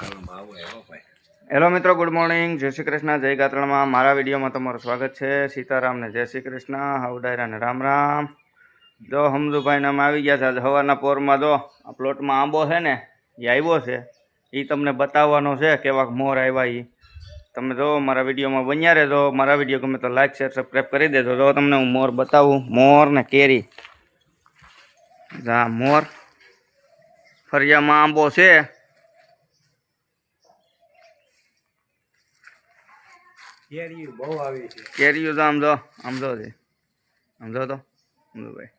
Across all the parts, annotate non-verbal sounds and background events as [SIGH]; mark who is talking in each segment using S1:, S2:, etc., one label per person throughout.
S1: Hello મિત્રો good morning જય શ્રી કૃષ્ણ. જય ગાત્રણમાં મારા વિડીયોમાં તમારું સ્વાગત છે. સીતારામને જય શ્રી કૃષ્ણ. હાવડાયરા ને રામ રામ. જો હમદુભાઈ નામ આવી ગયા છે આજે સવારના પોરમાં. જો આ પ્લોટમાં આંબો છે ને, એ આવ્યો છે. એ તમને બતાવવાનો છે કેવા મોર આવ્યા એ તમે જો મારા વિડીયોમાં બન્યા રહેજો. મારા વીડિયો ગમે તો લાઈક શેર સબસ્ક્રાઈબ કરી દેજો. જો તમને હું મોર બતાવું, મોર ને કેરી. જા, મોર. ફરિયામાં આંબો છે.
S2: કેરી બહુ આવી છે.
S1: કેરીઓ તો આમ જો આમ જો છે. આમ જો તો ભાઈ.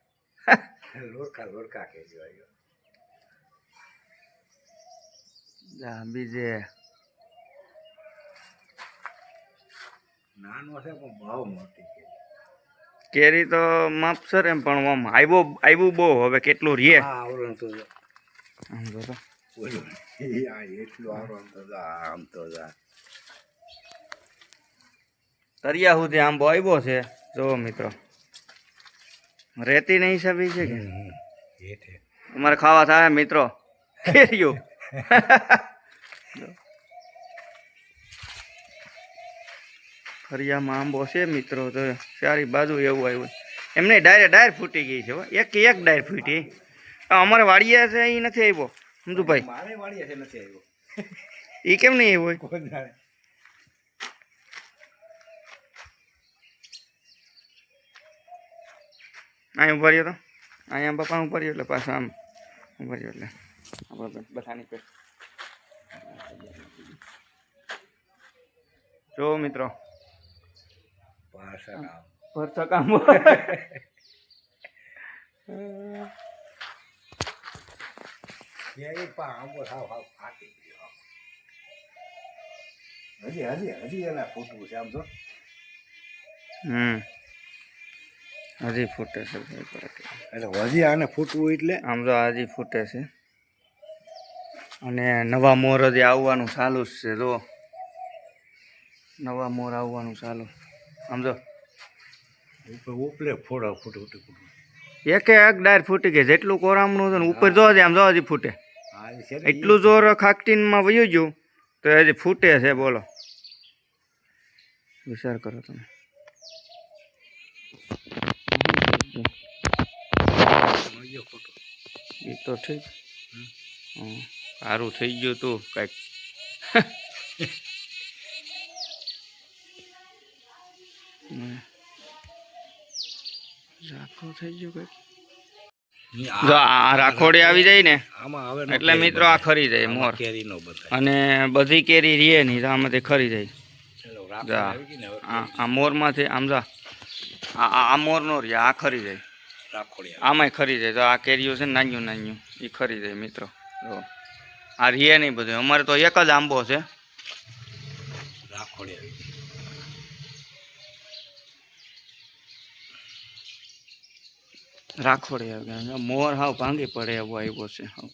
S1: [LAUGHS]
S2: લોરકા લોરકા કેરી આવ્યો
S1: જા બીજે.
S2: નાનો છે પણ બહુ મોટી કેરી
S1: કેરી તો માપસર એમ પણ આમ આવ્યો આવ્યું બહુ હવે કેટલું રીએ
S2: આ આવરણ તો જો.
S1: આમ જો તો.
S2: એટલું આવરણ તો આમ તો જા.
S1: તરિયા સુધી આંબો આવ્યો છે. જો મિત્રો. રેતી નહીં હિસાબે છે કે? અમારે ખાવા થાય મિત્રો. ફરિયામાં આંબો છે મિત્રો તો સારી બાજુ એવું આવ્યું એમને ડાયરે ડાયર ફૂટી ગઈ છે એક એક ડાયર ફૂટી. અમારે વાડિયા છે એ નથી આવ્યો. સમજુ ભાઈ એ કેમ નહીં આવ્યો? અહીં ઊભા રહ્યો તો? અહીંયા પપ્પા ઊભા રહ્યો એટલે પાછા આમ ઊભા રહ્યો એટલે. આપણે બધાની પે જો મિત્રો. ભરતા કામ. [LAUGHS]
S2: ફાટી હજી હજી હજી એના ફૂટવું છે આમ તો
S1: હમ. હજી ફૂટે છે
S2: એટલે હજી આને ફૂટવું એટલે?
S1: આમ તો હજી ફૂટે છે. અને નવા મોર હજી આવવાનું ચાલુ જ છે જો નવા મોર આવવાનું ચાલુ. આમ જો.
S2: ઉપલે ફોડા ફૂટ ફૂટે ફૂટ.
S1: એકે એક ડાયર ફૂટી ગઈ. જેટલું કોરામણું હતું ને ઉપર જો હજી આમ જો હજી ફૂટે. એટલું જોર ખાકટીનમાં વયું ગયું તો હજી ફૂટે છે બોલો. વિચાર કરો તમે.
S2: ગયો ખોટો
S1: એ તો ઠીક. સારું થઈ ગયું તું કાંઈક. [LAUGHS] રાખો થઈ ગયું કાંઈક. જો
S2: આ-
S1: રાખોડી આવી જાય ને એટલે મિત્રો આ ખરી જાય મોર. અને બધી કેરી રીએ નહીં તો આમાંથી ખરી જાય. આ મોરમાંથી આમ જા. આ મોરનો રે આ ખરી જાય. આમાંય ખરી જાય. તો આ કેરીઓ છે ને નાન્યું નાન્યું. એ ખરી જાય મિત્રો. જો. આ રીએ નહીં બધું. અમારે તો એક જ આંબો છે.
S2: રાખોડી આવી ગઈ.
S1: રાખોડી આવી ગયા મોર હાવ ભાંગી પડે એવો આવ્યો છે. હાવ.